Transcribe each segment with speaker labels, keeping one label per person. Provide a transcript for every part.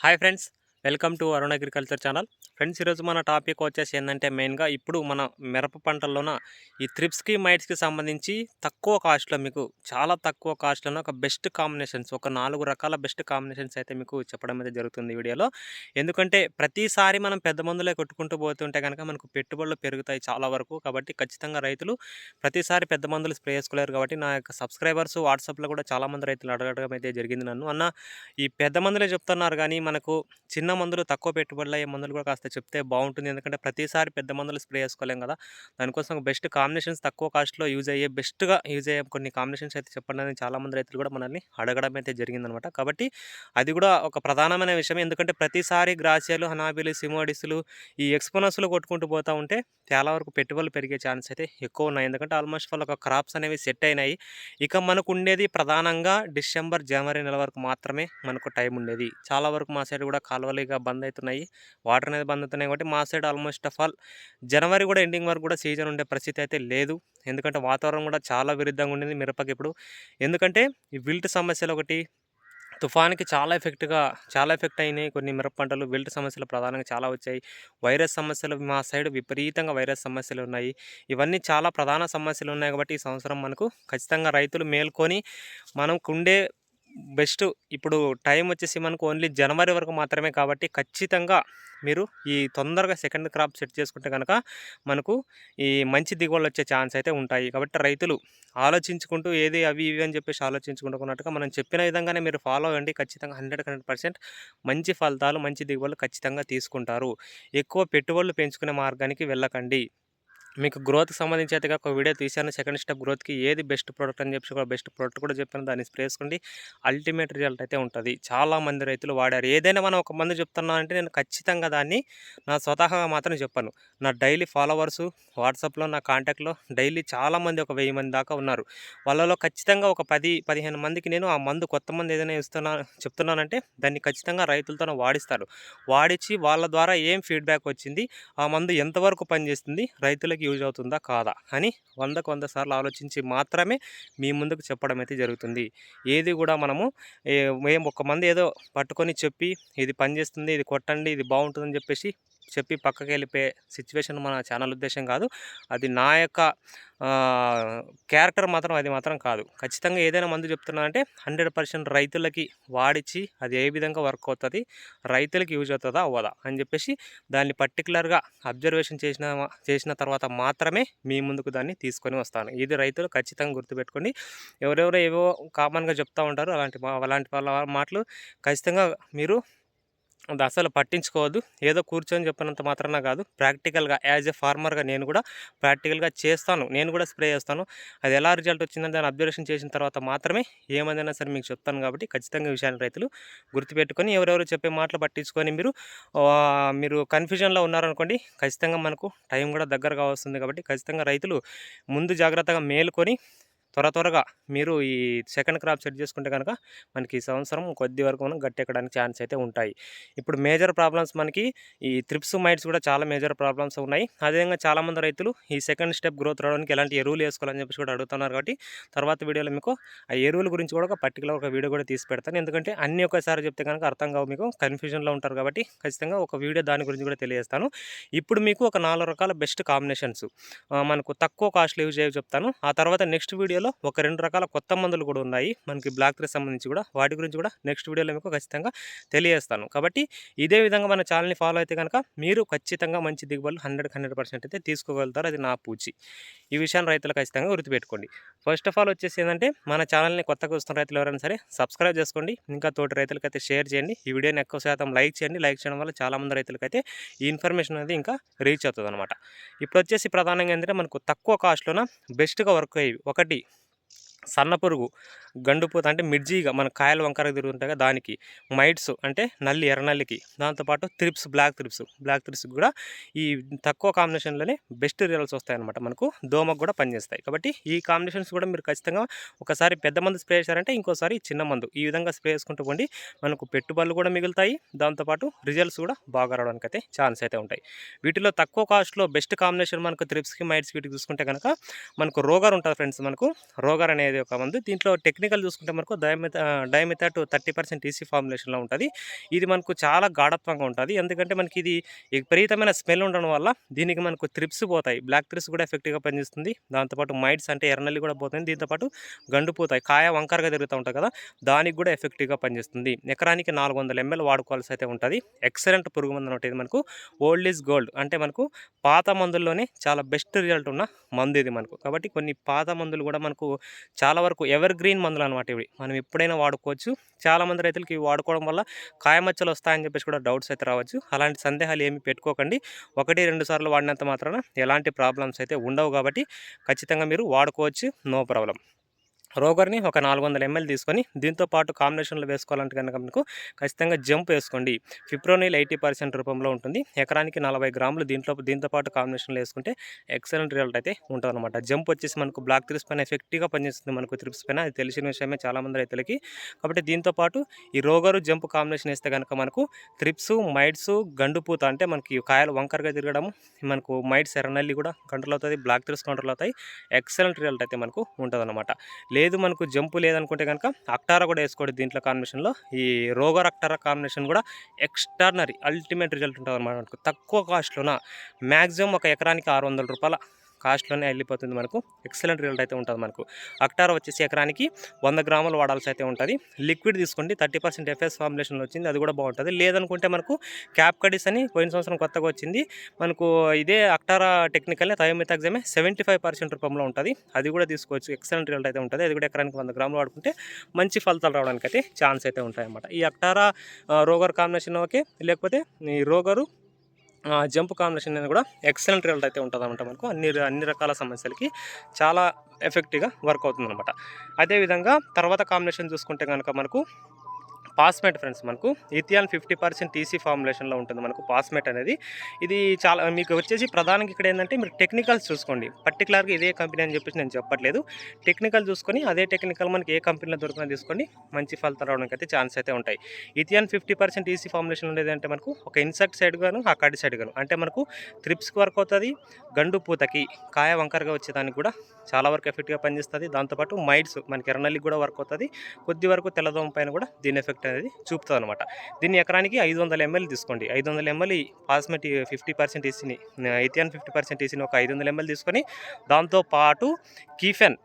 Speaker 1: Hi friends welcome to Arun agriculture channel. Friends ఈరోజు మన topic వచ్చేసి ఏంటంటే మెయిన్గా ఇప్పుడు మన మిరప పంటల్లోన ఈ త్రిప్స్కి మైట్స్కి సంబంధించి తక్కువ కాస్ట్లో మీకు చాలా తక్కువ కాస్ట్లోనే ఒక బెస్ట్ కాంబినేషన్స్ ఒక నాలుగు రకాల బెస్ట్ కాంబినేషన్స్ అయితే మీకు చెప్పడం అయితే జరుగుతుంది వీడియోలో. ఎందుకంటే ప్రతిసారి మనం పెద్ద మందులే కొట్టుకుంటూ పోతుంటే కనుక మనకు పెట్టుబడులు పెరుగుతాయి చాలా వరకు. కాబట్టి ఖచ్చితంగా రైతులు ప్రతిసారి పెద్ద మందులు స్ప్రే చేసుకోలేరు కాబట్టి నా యొక్క సబ్స్క్రైబర్స్ వాట్సాప్లో కూడా చాలామంది రైతులు అడగడం అయితే జరిగింది నన్ను. అన్న ఈ పెద్ద మందులే చెప్తున్నారు కానీ మనకు చిన్న మందులు తక్కువ పెట్టుబడులు అయ్యే మందులు కూడా కాస్త చెప్తే బాగుంటుంది. ఎందుకంటే ప్రతిసారి పెద్ద మందులు స్ప్రే చేసుకోలేం కదా. దానికోసం బెస్ట్ కాంబినేషన్స్ తక్కువ కాస్ట్లో యూజ్ అయ్యే బెస్ట్గా యూజ్ అయ్యే కొన్ని కాంబినేషన్స్ అయితే చెప్పండి అని చాలామంది రైతులు కూడా మనల్ని అడగడం అయితే జరిగిందనమాట. కాబట్టి అది కూడా ఒక ప్రధానమైన విషయం ఎందుకంటే ప్రతిసారి గ్రాసియాలు హనాబిలు సిమోడిస్లు ఈ ఎక్స్పోనస్లు కొట్టుకుంటూ పోతూ ఉంటే చాలా వరకు పెట్టుబడులు పెరిగే ఛాన్స్ అయితే ఎక్కువ ఉన్నాయి. ఎందుకంటే ఆల్మోస్ట్ వాళ్ళ ఒక క్రాప్స్ అనేవి సెట్ అయినాయి. ఇక మనకు ఉండేది ప్రధానంగా డిసెంబర్ జనవరి నెల వరకు మాత్రమే మనకు టైం ఉండేది. చాలా వరకు మా సైడ్ కూడా కాలువలు ఇక బంద్ అవుతున్నాయి వాటర్ అనేది బంద్ అవుతున్నాయి కాబట్టి మా సైడ్ ఆల్మోస్ట్ ఆఫ్ ఆల్ జనవరి కూడా ఎండింగ్ వరకు కూడా సీజన్ ఉండే పరిస్థితి అయితే లేదు. ఎందుకంటే వాతావరణం కూడా చాలా విరుద్ధంగా ఉండేది మిరపకి ఇప్పుడు. ఎందుకంటే ఈ విల్ట్ సమస్యలు ఒకటి తుఫాన్కి చాలా ఎఫెక్ట్గా చాలా ఎఫెక్ట్ అయినాయి కొన్ని మిరప పంటలు. వెల్ట్ సమస్యలు ప్రధానంగా చాలా వచ్చాయి. వైరస్ సమస్యలు మా సైడ్ విపరీతంగా వైరస్ సమస్యలు ఉన్నాయి. ఇవన్నీ చాలా ప్రధాన సమస్యలు ఉన్నాయి కాబట్టి ఈ సంవత్సరం మనకు ఖచ్చితంగా రైతులు మేల్కొని మనం ఉండే బెస్ట్. ఇప్పుడు టైం వచ్చేసి మనకు ఓన్లీ జనవరి వరకు మాత్రమే కాబట్టి ఖచ్చితంగా మీరు ఈ తొందరగా సెకండ్ క్రాప్ సెట్ చేసుకుంటే కనుక మనకు ఈ మంచి దిగుబడులు వచ్చే ఛాన్స్ అయితే ఉంటాయి. కాబట్టి రైతులు ఆలోచించుకుంటూ ఏది అవి ఇవి అని చెప్పేసి ఆలోచించుకుంటున్నట్టుగా మనం చెప్పిన విధంగానే మీరు ఫాలో అవ్వండి. ఖచ్చితంగా హండ్రెడ్ హండ్రెడ్ పర్సెంట్ మంచి ఫలితాలు మంచి దిగుబడులు ఖచ్చితంగా తీసుకుంటారు. ఎక్కువ పెట్టుబడులు పెంచుకునే మార్గానికి వెళ్ళకండి. మీకు గ్రోత్కి సంబంధించి అయితే ఒక వీడియో తీశాను. సెకండ్ స్టెప్ గ్రోత్కి ఏది బెస్ట్ ప్రోడక్ట్ అని చెప్పి బెస్ట్ ప్రోడక్ట్ కూడా చెప్పాను. దాన్ని స్ప్రే చేసుకోండి. అల్టిమేట్ రిజల్ట్ అయితే ఉంటుంది. చాలా మంది రైతులు వాడారు. ఏదైనా మనం ఒక మంది చెప్తున్నానంటే నేను ఖచ్చితంగా దాన్ని నా స్వతహాగా మాత్రం చెప్పాను. నా డైలీ ఫాలోవర్స్ వాట్సాప్లో నా కాంటాక్ట్లో డైలీ చాలామంది ఒక వెయ్యి మంది దాకా ఉన్నారు. వాళ్ళలో ఖచ్చితంగా ఒక పది పదిహేను మందికి నేను ఆ మందు కొత్త మంది ఏదైనా ఇస్తున్నా చెప్తున్నానంటే దాన్ని ఖచ్చితంగా రైతులతో వాడిస్తారు. వాడిచ్చి వాళ్ళ ద్వారా ఏం ఫీడ్బ్యాక్ వచ్చింది ఆ మందు ఎంతవరకు పనిచేస్తుంది రైతులకి యూజ్ అవుతుందా? కాదా? అని వందకు వంద సార్లు ఆలోచించి మాత్రమే మీ ముందుకు చెప్పడం అయితే జరుగుతుంది. ఏది కూడా మనము మేము ఒక మంది ఏదో పట్టుకొని చెప్పి ఇది పనిచేస్తుంది ఇది కొట్టండి ఇది బాగుంటుందని చెప్పేసి చెప్పి పక్కకి వెళ్ళిపోయే సిచ్యువేషన్ మన ఛానల్ ఉద్దేశం కాదు. అది నా యొక్క క్యారెక్టర్ మాత్రం అది మాత్రం కాదు. ఖచ్చితంగా ఏదైనా మందు చెప్తున్నానంటే హండ్రెడ్ పర్సెంట్ రైతులకి వాడిచ్చి అది ఏ విధంగా వర్క్ అవుతుంది రైతులకి యూజ్ అవుతుందా అవ్వదా అని చెప్పేసి దాన్ని పర్టికులర్గా అబ్జర్వేషన్ చేసిన చేసిన తర్వాత మాత్రమే మీ ముందుకు దాన్ని తీసుకొని వస్తాను. ఇది రైతులు ఖచ్చితంగా గుర్తుపెట్టుకోండి. ఎవరెవరో ఏవో కామన్గా చెప్తూ ఉంటారు. అలాంటి అలాంటి వాళ్ళ మాటలు ఖచ్చితంగా మీరు అది అసలు పట్టించుకోవద్దు. ఏదో కూర్చొని చెప్పినంత మాత్రాన కాదు. ప్రాక్టికల్గా యాజ్ ఎ ఫార్మర్గా నేను కూడా ప్రాక్టికల్గా చేస్తాను. నేను కూడా స్ప్రే చేస్తాను. అది ఎలా రిజల్ట్ వచ్చిందని దాన్ని అబ్జర్వేషన్ చేసిన తర్వాత మాత్రమే ఏమైనా సరే మీకు చెప్తాను కాబట్టి ఖచ్చితంగా విషయాన్ని రైతులు గుర్తుపెట్టుకొని ఎవరెవరు చెప్పే మాటలు పట్టించుకొని మీరు మీరు కన్ఫ్యూజన్లో ఉన్నారనుకోండి ఖచ్చితంగా మనకు టైం కూడా దగ్గరగా వస్తుంది కాబట్టి ఖచ్చితంగా రైతులు ముందు జాగ్రత్తగా మేలుకొని త్వర త్వరగా మీరు ఈ సెకండ్ క్రాప్ సెట్ చేసుకుంటే కనుక మనకి ఈ సంవత్సరం కొద్ది వరకు మనం గట్టెక్కడానికి ఛాన్స్ అయితే ఉంటాయి. ఇప్పుడు మేజర్ ప్రాబ్లమ్స్ మనకి ఈ త్రిప్స్ మైట్స్ కూడా చాలా మేజర్ ప్రాబ్లమ్స్ ఉన్నాయి. అదేవిధంగా చాలామంది రైతులు ఈ సెకండ్ స్టెప్ గ్రోత్ రావడానికి ఎలాంటి ఎరువులు వేసుకోవాలని చెప్పి కూడా అడుగుతున్నారు కాబట్టి తర్వాత వీడియోలో మీకు ఆ ఎరువుల గురించి కూడా ఒక పర్టికులర్ ఒక వీడియో కూడా తీసి పెడతాను. ఎందుకంటే అన్ని ఒకసారి చెప్తే కనుక అర్థం కావు మీకు కన్ఫ్యూజన్లో ఉంటారు కాబట్టి ఖచ్చితంగా ఒక వీడియో దాని గురించి కూడా తెలియజేస్తాను. ఇప్పుడు మీకు ఒక నాలుగు రకాల బెస్ట్ కాంబినేషన్స్ మనకు తక్కువ కాస్ట్లో యూజ్ చేయ చెప్తాను. ఆ తర్వాత నెక్స్ట్ వీడియో వీడియోలో ఒక రెండు రకాల కొత్త మందులు కూడా ఉన్నాయి. మనకి బ్లాక్ త్రీ సంబంధించి కూడా. వాటి గురించి కూడా నెక్స్ట్ వీడియోలో మీకు ఖచ్చితంగా తెలియజేస్తాను. కాబట్టి ఇదే విధంగా మన ఛానల్ని ఫాలో అయితే కనుక మీరు ఖచ్చితంగా మంచి దిగుబడులు హండ్రెడ్కి హండ్రెడ్ పర్సెంట్ అయితే తీసుకోగలుగుతారు. అది నా పూచి. ఈ విషయాన్ని రైతులు ఖచ్చితంగా గుర్తుపెట్టుకోండి. ఫస్ట్ ఆఫ్ ఆల్ వచ్చేసి ఏంటంటే మన ఛానల్ని కొత్తగా వస్తున్న రైతులు ఎవరైనా సరే సబ్స్క్రైబ్ చేసుకోండి. ఇంకా తోటి రైతులకైతే షేర్ చేయండి. ఈ వీడియోని ఎక్కువ శాతం లైక్ చేయండి. లైక్ చేయడం వల్ల చాలామంది రైతులకైతే ఈ ఇన్ఫర్మేషన్ అనేది ఇంకా రీచ్ అవుతుంది అనమాట ఇప్పుడు వచ్చేసి ప్రధానంగా ఏంటంటే మనకు తక్కువ కాస్ట్లోన బెస్ట్గా వర్క్ అయ్యి ఒకటి సన్న పురుగు గండుపూత అంటే మిర్జీగా మన కాయలు వంకర తిరుగుతుంటాయి దానికి. మైట్స్ అంటే నల్లి ఎర్రనల్లికి దాంతోపాటు thrips black thrips. Black thrips కూడా ఈ తక్కువ కాంబినేషన్లోనే బెస్ట్ రిజల్ట్స్ వస్తాయన్నమాట మనకు. దోమకు కూడా పనిచేస్తాయి. కాబట్టి ఈ కాంబినేషన్స్ కూడా మీరు ఖచ్చితంగా ఒకసారి పెద్ద మందు స్ప్రే చేశారంటే ఇంకోసారి చిన్న మందు. ఈ విధంగా స్ప్రే చేసుకుంటూ పోండి. మనకు పెట్టుబడులు కూడా మిగులుతాయి. దాంతోపాటు రిజల్ట్స్ కూడా బాగా రావడానికి అయితే ఛాన్స్ అయితే ఉంటాయి. వీటిలో తక్కువ కాస్ట్లో బెస్ట్ కాంబినేషన్ మనకు త్రిప్స్కి మైట్స్ వీటికి చూసుకుంటే కనుక మనకు రోగర్ ఉంటుంది ఫ్రెండ్స్ మనకు. రోగర్ అనేది ఒక మందు. దీంట్లో టెక్నికల్ చూసుకుంటే మనకు డైమెథ డైమెథాట్ థర్టీ పర్సెంట్ ఈసీ ఫార్ములేషన్లో ఉంటుంది. ఇది మనకు చాలా గాఢత్వంగా ఉంటుంది. ఎందుకంటే మనకి ఇది విపరీతమైన స్మెల్ ఉండడం వల్ల దీనికి మనకు త్రిప్స్ పోతాయి. బ్లాక్ త్రిప్స్ కూడా ఎఫెక్టివ్గా పనిచేస్తుంది. దాంతోపాటు మైట్స్ అంటే ఎర్రనల్లి కూడా పోతుంది. దీంతోపాటు గండు పోతాయి. కాయ వంకరగా తిరుగుతూ ఉంటాయి కదా దానికి కూడా ఎఫెక్టివ్గా పనిచేస్తుంది. ఎకరానికి నాలుగు వందల ఎంఎల్ వాడుకోవాల్సి అయితే ఉంటుంది. ఎక్సలెంట్ పురుగు మందు అనేది మనకు. ఓల్డ్ ఈజ్ గోల్డ్ అంటే మనకు పాత మందుల్లోనే చాలా బెస్ట్ రిజల్ట్ ఉన్న మందు ఇది మనకు. కాబట్టి కొన్ని పాత మందులు కూడా మనకు చాలా వరకు ఎవర్ గ్రీన్ మందులు అనమాట ఇవి. మనం ఎప్పుడైనా వాడుకోవచ్చు. చాలామంది రైతులకి ఇవి వాడుకోవడం వల్ల కాయమచ్చలు వస్తాయని చెప్పేసి కూడా డౌట్స్ అయితే రావచ్చు. అలాంటి సందేహాలు ఏమి పెట్టుకోకండి. ఒకటి రెండు సార్లు వాడినంత మాత్రాన ఎలాంటి ప్రాబ్లమ్స్ అయితే ఉండవు కాబట్టి ఖచ్చితంగా మీరు వాడుకోవచ్చు. నో ప్రాబ్లం రోగర్ని ఒక నాలుగు వందల ఎంఎల్ తీసుకొని దీంతో పాటు కాంబినేషన్లో వేసుకోవాలంటే కనుక మీకు ఖచ్చితంగా జంప్ వేసుకోండి. ఫిప్రోనిల్ ఎయిటీ పర్సెంట్ రూపంలో ఉంటుంది. ఎకరానికి నలభై గ్రాములు దీంట్లో దీంతో పాటు కాంబినేషన్లో వేసుకుంటే ఎక్సలెంట్ రిజల్ట్ అయితే ఉంటుంది అనమాట జంప్ వచ్చేసి మనకు బ్లాక్ త్రిప్స్ పైన ఎఫెక్టివ్గా పనిచేస్తుంది మనకు త్రిప్స్ పైన. అది తెలిసిన విషయమే చాలామంది రైతులకి. కాబట్టి దీంతో పాటు ఈ రోగరు జంప్ కాంబినేషన్ వేస్తే కనుక మనకు త్రిప్స్ మైడ్స్ గండుపూత అంటే మనకి కాయలు వంకరగా తిరగడం మనకు మైడ్స్ ఎర్రనల్లి కూడా కంట్రోల్ అవుతుంది బ్లాక్ త్రిప్స్ కంట్రోల్ అవుతాయి. ఎక్సలెంట్ రిజల్ట్ అయితే మనకు ఉంటుంది అనమాట లేదు మనకు జంపు లేదనుకుంటే కనుక అక్టారా కూడా వేసుకోండి దీంట్లో కాంబినేషన్లో. ఈ రోగర్ అక్టారా కాంబినేషన్ కూడా ఎక్స్టర్నరీ అల్టిమేట్ రిజల్ట్ ఉంటుంది అనమాట తక్కువ కాస్ట్లోన మ్యాక్సిమం ఒక ఎకరానికి ఆరు వందల రూపాయల కాస్ట్లోనే వెళ్ళిపోతుంది మనకు. ఎక్సలెంట్ రిజల్ట్ అయితే ఉంటుంది మనకు. అక్టారా వచ్చేసి ఎకరానికి వంద గ్రాములు వాడాల్సి అయితే ఉంటుంది. లిక్విడ్ తీసుకోండి. థర్టీ పర్సెంట్ ఎఫ్ఎస్ ఫార్ములేషన్లో వచ్చింది. అది కూడా బాగుంటుంది. లేదనుకుంటే మనకు క్యాప్ కడీస్ అని పోయిన సంవత్సరం కొత్తగా వచ్చింది. మనకు ఇదే Actara technical thiamethoxam seventy five percent రూపంలో ఉంటుంది. అది కూడా తీసుకోవచ్చు. ఎక్సలెంట్ రిజల్ట్ అయితే ఉంటుంది. అది కూడా ఎకరానికి వంద గ్రాములు వాడుకుంటే మంచి ఫలితాలు రావడానికి అయితే ఛాన్స్ అయితే ఉంటాయి అన్నమాట ఈ అక్టారా రోగర్ కాంబినేషన్ ఓకే? లేకపోతే ఈ రోగరు జంప్ కాంబినేషన్ అనేది కూడా ఎక్సలెంట్ రిజల్ట్ అయితే ఉంటుందన్నమాట మనకు. అన్ని అన్ని రకాల సమస్యలకి చాలా ఎఫెక్టివ్గా వర్క్ అవుతుంది అనమాట అదేవిధంగా తర్వాత కాంబినేషన్ చూసుకుంటే కనుక మనకు పాస్మేట్ ఫ్రెండ్స్ మనకు. ఇథియాన్ ఫిఫ్టీ పర్సెంట్ టీసీ ఫార్ములేషన్లో ఉంటుంది మనకు పాస్మేట్ అనేది. ఇది చాలా మీకు వచ్చేసి ప్రధానంగా ఇక్కడ ఏంటంటే మీరు టెక్నికల్స్ చూసుకోండి. పర్టికులర్గా ఇదే కంపెనీ అని చెప్పేసి నేను చెప్పట్లేదు. టెక్నికల్ చూసుకొని అదే టెక్నికల్ మనకి ఏ కంపెనీలో దొరికినా తీసుకోండి మంచి ఫలితాలు రావడానికి అయితే ఛాన్స్ అయితే ఉంటాయి. Ethion fifty percent EC formulation ఉండేది అంటే మనకు ఒక ఇన్సెక్ట్ సైడ్ గాను ఆ కడి సైడ్ గాను. అంటే మనకు త్రిప్స్కి వర్క్ అవుతుంది గండు పూతకి కాయ వంకరగా వచ్చేదానికి కూడా చాలా వరకు ఎఫెక్ట్గా పనిచేస్తుంది. దాంతోపాటు మైడ్స్ మనకి ఎర్రనల్లికి కూడా వర్క్ అవుతుంది. కొద్ది వరకు తెల్లదోమ పైన కూడా దీని ఎఫెక్ట్ అనేది చూపుతుంది అనమాట దీన్ని ఎకరానికి ఐదు వందల ఎంఎల్ తీసుకోండి. ఐదు వందల ఎంఎల్ పాస్మెటి ఫిఫ్టీ పర్సెంట్ ఈసీని ఇథియాన్ ఫిఫ్టీ పర్సెంట్ ఈసీని ఒక ఐదు వందల ఎంఎల్ తీసుకొని దాంతోపాటు కీఫెన్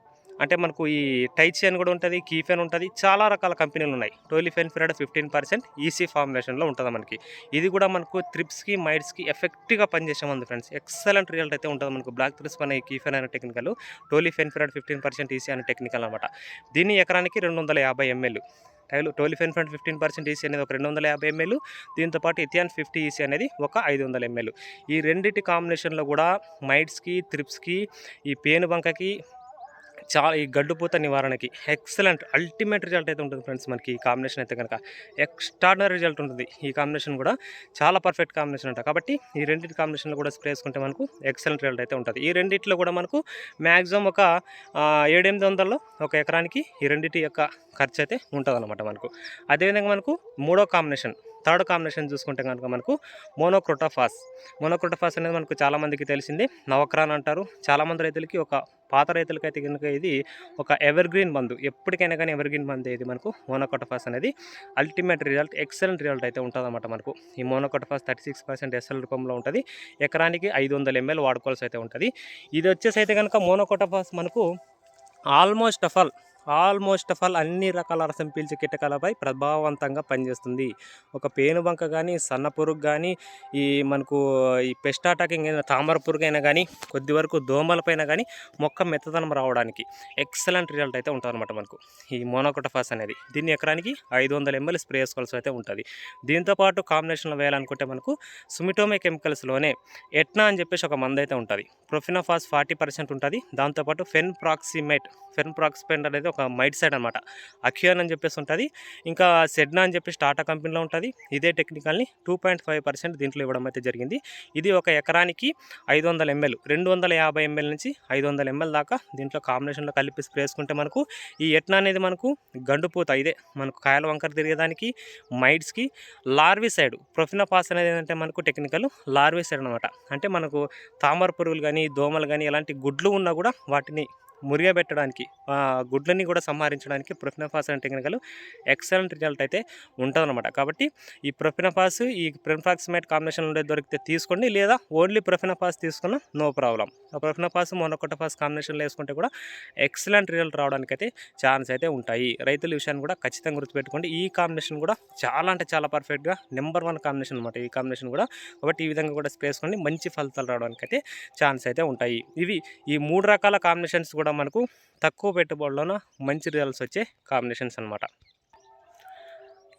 Speaker 1: అంటే మనకు ఈ టైచియన్ కూడా ఉంటుంది కీఫెన్ ఉంటుంది చాలా రకాల కంపెనీలు ఉన్నాయి. టోలిఫెన్ ఫిరాడ్ ఫిఫ్టీన్ పర్సెంట్ ఈసీ ఫార్ములేషన్లో ఉంటుంది మనకి. ఇది కూడా మనకు త్రిప్స్కి మైడ్స్కి ఎఫెక్ట్గా పనిచేసామంది ఫ్రెండ్స్. ఎక్సలెంట్ రిజల్ట్ అయితే ఉంటుంది మనకు. బ్లాక్ త్రిప్స్ అనే కీఫెన్ అనే technical tolfenpyrad fifteen percent EC అనే టెక్నికల్ అనమాట దీన్ని ఎకరానికి రెండు వందల యాభై ఎంఎల్ టైలు tolfenpyrad fifteen percent EC అనేది ఒక రెండు వందల యాభై ఎంఎల్ దీంతో పాటు ఇథియాన్ ఫిఫ్టీ ఈసీ అనేది ఒక ఐదు వందల ఎంఎల్. ఈ రెండింటి కాంబినేషన్లో కూడా మైట్స్కి త్రిప్స్కి ఈ పేను బంకకి చాలా ఈ గడ్డుపూత నివారణకి ఎక్సలెంట్ అల్టిమేట్ రిజల్ట్ అయితే ఉంటుంది ఫ్రెండ్స్ మనకి ఈ కాంబినేషన్ అయితే కనుక. ఎక్స్ట్రాడినరీ రిజల్ట్ ఉంటుంది. ఈ కాంబినేషన్ కూడా చాలా పర్ఫెక్ట్ కాంబినేషన్ ఉంటుంది కాబట్టి ఈ రెండింటి కాంబినేషన్లో కూడా స్ప్రే చేసుకుంటే మనకు ఎక్సలెంట్ రిజల్ట్ అయితే ఉంటుంది. ఈ రెండిట్లో కూడా మనకు మ్యాక్సిమం ఒక ఏడెనిమిది వందల్లో ఒక ఎకరానికి ఈ రెండింటి యొక్క ఖర్చు అయితే ఉంటుంది అనమాట మనకు. అదేవిధంగా మనకు మూడో కాంబినేషన్ థర్డ్ కాంబినేషన్ చూసుకుంటే కనుక మనకు మోనోక్రోటోఫాస్. మోనోక్రోటోఫాస్ అనేది మనకు చాలామందికి తెలిసింది. నవక్రాన్ అంటారు. చాలామంది రైతులకి ఒక పాత రైతులకైతే కనుక ఇది ఒక ఎవర్ గ్రీన్ మందు. ఎప్పటికైనా కానీ ఎవర్ గ్రీన్ మందు ఇది మనకు మోనోకోటఫాస్ అనేది. అల్టిమేట్ రిజల్ట్ ఎక్సలెంట్ రిజల్ట్ అయితే ఉంటుందన్నమాట మనకు. ఈ monocrotophos thirty six percent SL రూపంలో ఉంటుంది. ఎకరానికి ఐదు వందల ఎంఎల్ వాడుకోవాల్సి అయితే ఉంటుంది. ఇది వచ్చేసి అయితే కనుక మోనోకోటఫాస్ మనకు almost of all almost of all అన్ని రకాల రసం పీల్చే కీటకాలపై ప్రభావవంతంగా పనిచేస్తుంది. ఒక పేనుబంక కానీ సన్న పురుగు కానీ ఈ మనకు ఈ పెస్ట్ అటాకింగ్ అయిన తామర పురుగు అయినా కానీ కొద్ది వరకు దోమలపైన కానీ మొక్క మెత్తదనం రావడానికి ఎక్సలెంట్ రిజల్ట్ అయితే ఉంటుందన్నమాట మనకు. ఈ మోనోకోటఫాస్ అనేది దీన్ని ఎకరానికి ఐదు వందల ఎంఎల్ స్ప్రే చేసుకోవాల్సి అయితే ఉంటుంది. దీంతోపాటు కాంబినేషన్లో వేయాలనుకుంటే మనకు సుమిటోమే కెమికల్స్లోనే ఎట్నా అని చెప్పేసి ఒక మందు అయితే ఉంటుంది. ప్రొఫినోఫాస్ ఫార్టీ పర్సెంట్ ఉంటుంది. దాంతోపాటు ఫెన్ ప్రాక్సిమేట్ ఫెన్ ప్రాక్సిమేట్ అనేది ఒక మైట్ సైడ్ అనమాట అక్యూన్ అని చెప్పేసి ఉంటుంది. ఇంకా సెడ్నా అని చెప్పేసి టాటా కంపెనీలో ఉంటుంది. ఇదే టెక్నికల్ని టూ పాయింట్ ఫైవ్ పర్సెంట్ దీంట్లో ఇవ్వడం అయితే జరిగింది. ఇది ఒక ఎకరానికి ఐదు వందల ఎంఎల్ రెండు వందల యాభై ఎంఎల్ నుంచి ఐదు వందల ఎంఎల్ దాకా దీంట్లో కాంబినేషన్లో కలిపి స్ప్రే వేసుకుంటే మనకు ఈ ఎట్నా అనేది మనకు గండుపూత ఇదే మనకు కాయల వంకర తిరిగేదానికి మైడ్స్కి లార్వీ సైడ్ ప్రొఫినపాస్ అనేది ఏంటంటే మనకు టెక్నికల్ లార్వీ సైడ్ అనమాట అంటే మనకు తామర పురుగులు కానీ దోమలు కానీ ఇలాంటి గుడ్లు ఉన్నా కూడా వాటిని మురిగబెట్టడానికి గుడ్లని కూడా సంహరించడానికి ప్రొఫినఫాస్ అనే టెక్నికల్ ఎక్సలెంట్ రిజల్ట్ అయితే ఉంటుందన్నమాట. కాబట్టి ఈ ప్రొఫినఫాస్ ఈ ప్రిన్ఫాక్సిమేట్ కాంబినేషన్ ఉండే దొరికితే తీసుకోండి లేదా ఓన్లీ ప్రొఫినఫాస్ తీసుకున్న నో ప్రాబ్లం. ఆ ప్రొఫినఫాస్ మొనొకటఫాస్ కాంబినేషన్లో వేసుకుంటే కూడా ఎక్సలెంట్ రిజల్ట్ రావడానికి అయితే ఛాన్స్ అయితే ఉంటాయి. రైతుల విషయాన్ని కూడా ఖచ్చితంగా గుర్తుపెట్టుకోండి. ఈ కాంబినేషన్ కూడా చాలా అంటే చాలా పర్ఫెక్ట్గా నెంబర్ వన్ కాంబినేషన్ అనమాట ఈ కాంబినేషన్ కూడా. కాబట్టి ఈ విధంగా కూడా స్ప్రే మంచి ఫలితాలు రావడానికి అయితే ఛాన్స్ అయితే ఉంటాయి. ఇవి ఈ మూడు రకాల కాంబినేషన్స్ కూడా మనకు తక్కువ పెట్టుబడిలోన మంచి రిజల్ట్స్ వచ్చే కాంబినేషన్స్ అనమాట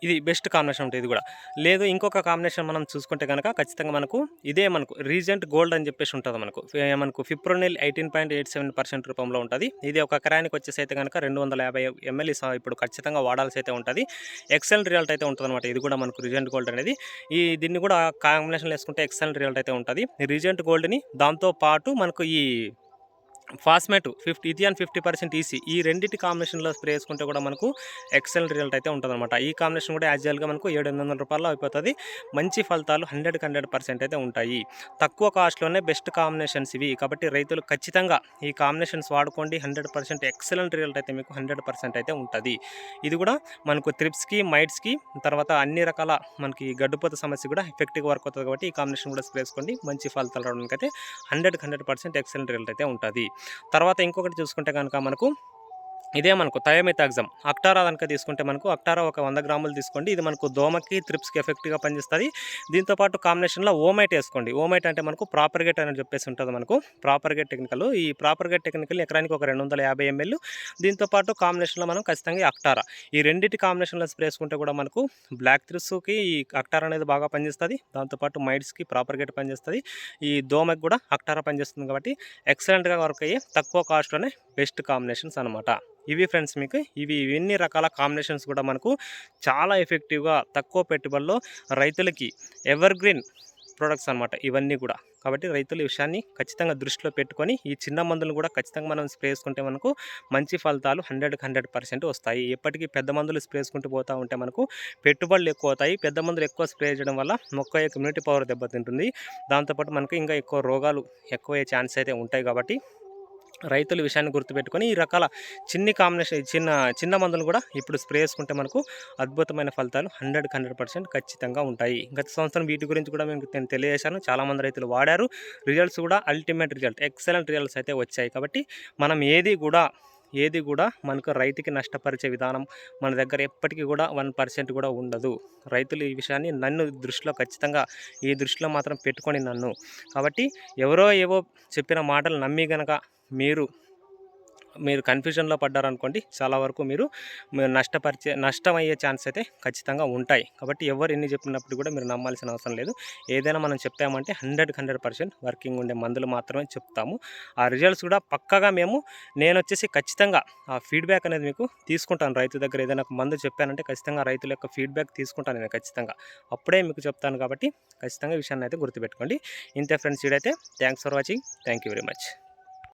Speaker 1: ఇది బెస్ట్ కాంబినేషన్ ఉంటుంది ఇది కూడా. లేదు ఇంకొక కాంబినేషన్ మనం చూసుకుంటే కనుక ఖచ్చితంగా మనకు ఇదే మనకు రీజెంట్ గోల్డ్ అని చెప్పేసి ఉంటుంది మనకు. మనకు fipronil eighteen point eight seven percent రూపంలో ఉంటుంది. ఇది ఒక ఎకరానికి వచ్చేసి అయితే కనుక రెండు వందల యాభై ఎంఎల్ ఇప్పుడు ఖచ్చితంగా వాడాల్సి అయితే ఉంటుంది. ఎక్సలెంట్ రిజల్ట్ అయితే ఉంటుంది అనమాట ఇది కూడా మనకు రీజెంట్ గోల్డ్ అనేది. ఈ దీన్ని కూడా కాంబినేషన్ వేసుకుంటే ఎక్సలెంట్ రిజల్ట్ అయితే ఉంటుంది. రీజెంట్ గోల్డ్ని దాంతో పాటు మనకు ఈ phosmet fifty ethion fifty percent EC. ఈ రెండింటి కాంబినేషన్లో స్ప్రే చేసుకుంటే కూడా మనకు ఎక్సలెంట్ రిజల్ట్ అయితే ఉంటుందన్నమాట. ఈ కాంబినేషన్ కూడా యాజువల్గా మనకు ఏడు ఎనిమిది వందల రూపాయలు అయిపోతుంది. మంచి ఫలితాలు హండ్రెడ్కి హండ్రెడ్ పర్సెంట్ అయితే ఉంటాయి. తక్కువ కాస్ట్లోనే బెస్ట్ కాంబినేషన్స్ ఇవి. కాబట్టి రైతులు ఖచ్చితంగా ఈ కాంబినేషన్స్ వాడుకోండి. హండ్రెడ్ పర్సెంట్ ఎక్సలెంట్ రిజల్ట్ అయితే మీకు హండ్రెడ్ పర్సెంట్ అయితే ఉంటుంది. ఇది కూడా మనకు త్రిప్స్కి మైట్స్కి తర్వాత అన్ని రకాల మనకి గడ్డుపోత సమస్య కూడా ఎఫెక్టివ్గా వర్క్ అవుతుంది కాబట్టి ఈ కాంబినేషన్ కూడా స్ప్రే చేసుకోండి. మంచి ఫలితాలు రావడానికి అయితే హండ్రెడ్కి హండ్రెడ్ పర్సెంట్ ఎక్సలెంట్ రిజల్ట్ అయితే ఉంటుంది. తర్వాత ఇంకొకటి చూసుకుంటే కనుక మనకు ఇదే మనకు థయోమితాగ్జమ్ అక్టారా కనుక తీసుకుంటే మనకు అక్టారా ఒక వంద గ్రాములు తీసుకోండి. ఇది మనకు దోమకి త్రిప్స్కి ఎఫెక్ట్గా పనిచేస్తుంది. దీంతోపాటు కాంబినేషన్లో ఓమైట్ వేసుకోండి. ఓమైట్ అంటే మనకు ప్రాపర్ గేట్ అని చెప్పేసి ఉంటుంది మనకు. Propargite technical. ఈ ప్రాపర్ గేట్ టెక్నికల్ ఎకరానికి ఒక రెండు వందల యాభై ఎంఎల్. దీంతోపాటు కాంబినేషన్లో మనం ఖచ్చితంగా ఈ అక్టారా. ఈ రెండింటి కాంబినేషన్లో స్ప్రే వేసుకుంటే కూడా మనకు బ్లాక్ త్రిప్స్కి ఈ అక్టారా అనేది బాగా పనిచేస్తుంది. దాంతోపాటు మైడ్స్కి ప్రాపర్ గేట్ పనిచేస్తుంది. ఈ దోమకి కూడా అక్టారా పనిచేస్తుంది కాబట్టి ఎక్సలెంట్గా వర్క్ అయ్యే తక్కువ కాస్ట్లోనే బెస్ట్ కాంబినేషన్స్ అనమాట ఇవి ఫ్రెండ్స్ మీకు ఇవి ఇవన్నీ రకాల కాంబినేషన్స్ కూడా మనకు చాలా ఎఫెక్టివ్గా తక్కువ పెట్టుబడిలో రైతులకి ఎవర్ గ్రీన్ ప్రొడక్ట్స్ అనమాట ఇవన్నీ కూడా. కాబట్టి రైతుల విషయాన్ని ఖచ్చితంగా దృష్టిలో పెట్టుకొని ఈ చిన్న మందులు కూడా ఖచ్చితంగా మనం స్ప్రే చేసుకుంటే మనకు మంచి ఫలితాలు హండ్రెడ్కి హండ్రెడ్ పర్సెంట్ వస్తాయి. ఎప్పటికీ పెద్ద మందులు స్ప్రే చేసుకుంటూ పోతూ ఉంటే మనకు పెట్టుబడులు ఎక్కువ అవుతాయి. పెద్ద మందులు ఎక్కువ స్ప్రే చేయడం వల్ల మొక్క యొక్క ఇమ్యూనిటీ పవర్ దెబ్బతింటుంది. దాంతోపాటు మనకు ఇంకా ఎక్కువ రోగాలు ఎక్కువ ఛాన్స్ అయితే ఉంటాయి కాబట్టి రైతుల విషయాన్ని గుర్తుపెట్టుకొని ఈ రకాల చిన్ని కాంబినేషన్ చిన్న చిన్న మందులు కూడా ఇప్పుడు స్ప్రే చేసుకుంటే మనకు అద్భుతమైన ఫలితాలు హండ్రెడ్కి హండ్రెడ్ పర్సెంట్ ఖచ్చితంగా ఉంటాయి. గత సంవత్సరం వీటి గురించి కూడా మేము నేను తెలియజేశాను. చాలామంది రైతులు వాడారు. రిజల్ట్స్ కూడా అల్టిమేట్ రిజల్ట్ ఎక్సలెంట్ రిజల్ట్స్ అయితే వచ్చాయి. కాబట్టి మనం ఏది కూడా ఏది కూడా మనకు రైతుకి నష్టపరిచే విధానం మన దగ్గర ఎప్పటికీ కూడా వన్ పర్సెంట్ కూడా ఉండదు. రైతులు ఈ విషయాన్ని నన్ను దృష్టిలో ఖచ్చితంగా ఈ దృష్టిలో మాత్రం పెట్టుకొని నన్ను. కాబట్టి ఎవరో ఏవో చెప్పిన మాటలు నమ్మి గనక మీరు మీరు కన్ఫ్యూజన్లో పడ్డారనుకోండి చాలా వరకు మీరు నష్టపరిచే నష్టం అయ్యే ఛాన్స్ అయితే ఖచ్చితంగా ఉంటాయి. కాబట్టి ఎవరు ఎన్ని చెప్పినప్పుడు కూడా మీరు నమ్మాల్సిన అవసరం లేదు. ఏదైనా మనం చెప్పామంటే హండ్రెడ్కి హండ్రెడ్ పర్సెంట్ వర్కింగ్ ఉండే మందులు మాత్రమే చెప్తాము. ఆ రిజల్ట్స్ కూడా పక్కగా మేము నేను వచ్చేసి ఖచ్చితంగా ఆ ఫీడ్బ్యాక్ అనేది మీకు తీసుకుంటాను. రైతు దగ్గర ఏదైనా ఒక మందు చెప్పానంటే ఖచ్చితంగా రైతుల యొక్క ఫీడ్బ్యాక్ తీసుకుంటాను నేను ఖచ్చితంగా. అప్పుడే మీకు చెప్తాను కాబట్టి ఖచ్చితంగా విషయాన్ని అయితే గుర్తుపెట్టుకోండి. ఇంతే ఫ్రెండ్స్ ఇదైతే thanks for watching thank you very much